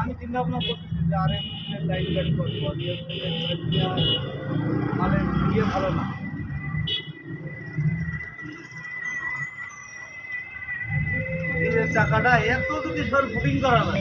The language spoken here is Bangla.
আমি চিন্তা ভাবনা করতেছি যে আর এম লাইন ব্যাট করব মানে গিয়ে ভালো না। চাকাটা, এত যদি সর বুকিং করা হয়।